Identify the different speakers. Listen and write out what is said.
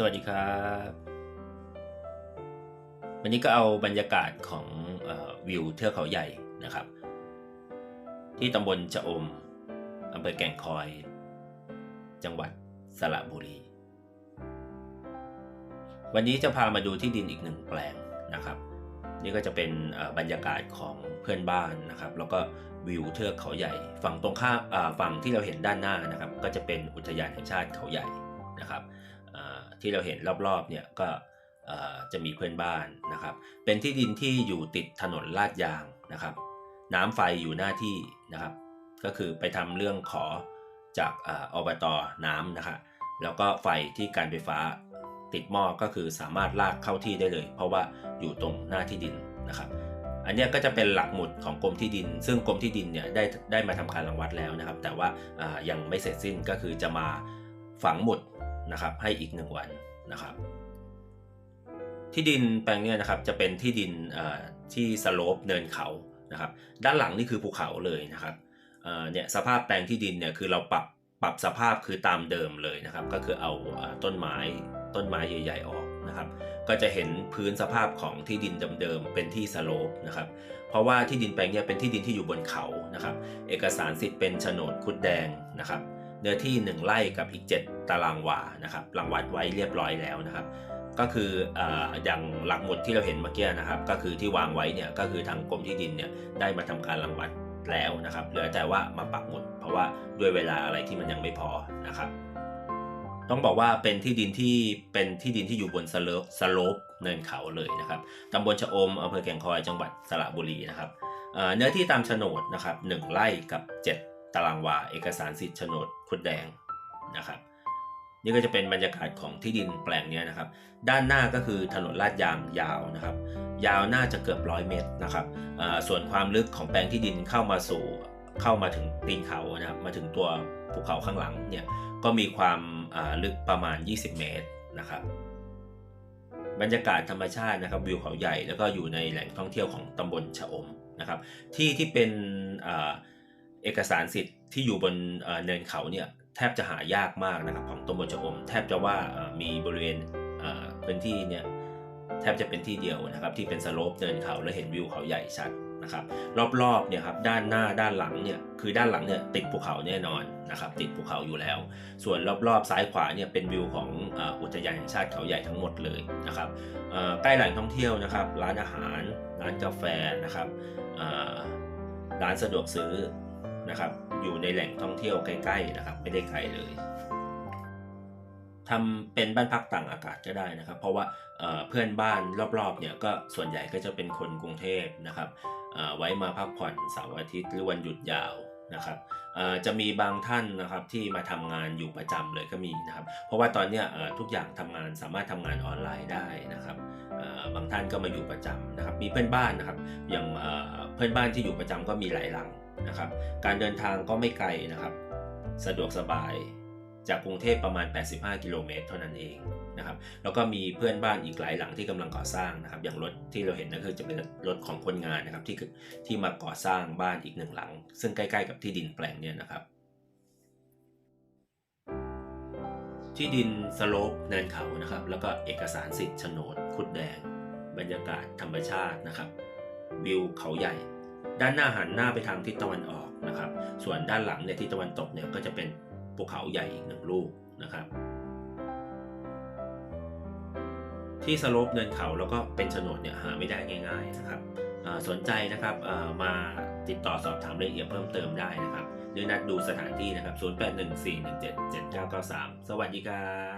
Speaker 1: สวัสดีครับ วันนี้ก็เอาบรรยากาศของอวิวเทือกเขาใหญ่นะครับ ที่ตำบลชะอมอำเภอแก่งคอย จังหวัดสระบุรี วันนี้จะพามาดูที่ดินอีกหนึ่งแปลงนะครับ นี่ก็จะเป็นบรรยากาศของเพื่อนบ้านนะครับ แล้วก็วิวเทือกเขาใหญ่ ฝั่งตรงข้ามฝั่งที่เราเห็นด้านหน้านะครับ ก็จะเป็นอุทยานแห่งชาติเขาใหญ่นะครับ ที่เราเห็นรอบๆเนี่ยก็จะมีเพื่อนบ้านนะครับ เป็นที่ดินที่อยู่ติดถนนลาดยางนะครับ น้ำไฟอยู่หน้าที่นะครับ ก็คือไปทำเรื่องขอจากอบตน้ำนะครับแล้วก็ไฟที่การไฟฟ้าติดหม้อก็คือสามารถลากเข้าที่ได้เลย เพราะว่าอยู่ตรงหน้าที่ดินนะครับ อันนี้ก็จะเป็นหลักหมุดของกรมที่ดิน ซึ่งกรมที่ดินเนี่ยได้ได้มาทำการรังวัดแล้วนะครับ แต่ว่ายังไม่เสร็จสิ้นก็คือจะมาฝังหมุด นะครับให้อีกหนึ่งวันนะครับ ที่ดินแปลงนี้นะครับจะเป็นที่ดินที่สโลปเนินเขานะครับ ด้านหลังนี่คือภูเขาเลยนะครับเเนี่ยสภาพแปลงที่ดินเนี่ยคือเราปรับปรับสภาพคือตามเดิมเลยนะครับ ก็คือเอาต้นไม้ต้นไม้ใหญ่ๆออกนะครับ ก็จะเห็นพื้นสภาพของที่ดินเดิมๆเป็นที่สโลปนะครับ เพราะว่าที่ดินแปลงนี้เป็นที่ดินที่อยู่บนเขานะครับ เอกสารสิทธิ์เป็นโฉนดคุดแดงนะครับ เนื้อที่ 1 ไร่กับอีก 7 ตารางวานะครับรังวัดไว้เรียบร้อยแล้วนะครับ ก็คืออย่างหลักหมุดที่เราเห็นเมื่อกี้นะครับ ก็คือที่วางไว้เนี่ยก็คือทางกรมที่ดินเนี่ยได้มาทำการรังวัดแล้วนะครับเหลือแต่ว่ามาปักหมุด เพราะว่าด้วยเวลาอะไรที่มันยังไม่พอนะครับต้องบอกว่าเป็นที่ดินที่เป็นที่ดินที่อยู่บนสโลปสโลปเนินเขาเลยนะครับตำบลชะอมอำเภอแก่งคอยจังหวัดสระบุรีนะครับเอ่อเนื้อที่ตามโฉนดนะครับ1ไร่กับ 7 ตารางวาเอกสารสิทธิ์โฉนดคุดแดงนะครับ นี่ก็จะเป็นบรรยากาศของที่ดินแปลงนี้นะครับ ด้านหน้าก็คือถนนลาดยางยาวนะครับ ยาวน่าจะเกือบร้อยเมตรนะครับส่วนความลึกของแปลงที่ดินเข้ามาสู่เข้ามาถึงตีนเขานะครับมาถึงตัวภูเขาข้างหลังเนี่ยก็มีความลึกประมาณ 20 เมตรนะครับ บรรยากาศธรรมชาตินะครับวิวเขาใหญ่แล้วก็อยู่ในแหล่งท่องเที่ยวของตำบลชะอมนะครับ ที่ที่เป็นอ เอกสารสิทธิ์ที่อยู่บนเนินเขาเนี่ยแทบจะหายากมากนะครับของตำบลชะอม แทบจะว่ามีบริเวณพื้นที่เนี่ยแทบจะเป็นที่เดียวนะครับที่เป็นสโลปเนินเขาและเห็นวิวเขาใหญ่ชัดนะครับรอบๆเนี่ยครับด้านหน้าด้านหลังเนี่ยคือด้านหลังเนี่ยติดภูเขาแน่นอนนะครับติดภูเขาอยู่แล้ว ส่วนรอบๆซ้ายขวาเนี่ยเป็นวิวของอุทยานแห่งชาติเขาใหญ่ทั้งหมดเลยนะครับใกล้แหล่งท่องเที่ยวนะครับร้านอาหารร้านกาแฟนะครับร้านสะดวกซื้อ นะครับ อยู่ในแหล่งท่องเที่ยวใกล้ๆนะครับ ไม่ได้ไกลเลยทำเป็นบ้านพักต่างอากาศก็ได้นะครับ เพราะว่าเเพื่อนบ้านรอบๆเนี่ยก็ส่วนใหญ่ก็จะเป็นคนกรุงเทพนะครับไว้มาพักผ่อนเสาร์อาทิตย์หรือวันหยุดยาวนะครับจะมีบางท่านนะครับที่มาทำงานอยู่ประจำเลยก็มีนะครับ เพราะว่าตอนนี้ทุกอย่างทำงานสามารถทำงานออนไลน์ได้นะครับบางท่านก็มาอยู่ประจำนะครับ มีเพื่อนบ้านนะครับ อย่างเอ่อเพื่อนบ้านที่อยู่ประจำก็มีหลายหลัง นะครับ การเดินทางก็ไม่ไกลนะครับ สะดวกสบายจากกรุงเทพประมาณ 85 กิโลเมตรเท่านั้นเองนะครับ แล้วก็มีเพื่อนบ้านอีกหลายหลังที่กำลังก่อสร้างนะครับ อย่างรถที่เราเห็นนั่นคือจะเป็นรถของคนงานนะครับที่คือที่มาก่อสร้างบ้านอีกหนึ่งหลัง ซึ่งใกล้ๆกับที่ดินแปลงเนี่ยนะครับ ที่ดินสโลปเนินเขานะครับ แล้วก็เอกสารสิทธิ์โฉนดคุดแดง บรรยากาศธรรมชาตินะครับ วิวเขาใหญ่ ด้านหน้าหันหน้าไปทางทิศตะวันออกนะครับ ส่วนด้านหลังเนี่ยทิศตะวันตกเนี่ยก็จะเป็นภูเขาใหญ่อีกหนึ่งลูกนะครับ ที่สโลปเนินเขาแล้วก็เป็นโฉนดเนี่ยหาไม่ได้ง่าย ๆนะครับสนใจนะครับมาติดต่อสอบถามรายละเอียดเพิ่มเติมได้นะครับ หรือนัดดูสถานที่นะครับ 0814177993 สวัสดีครับ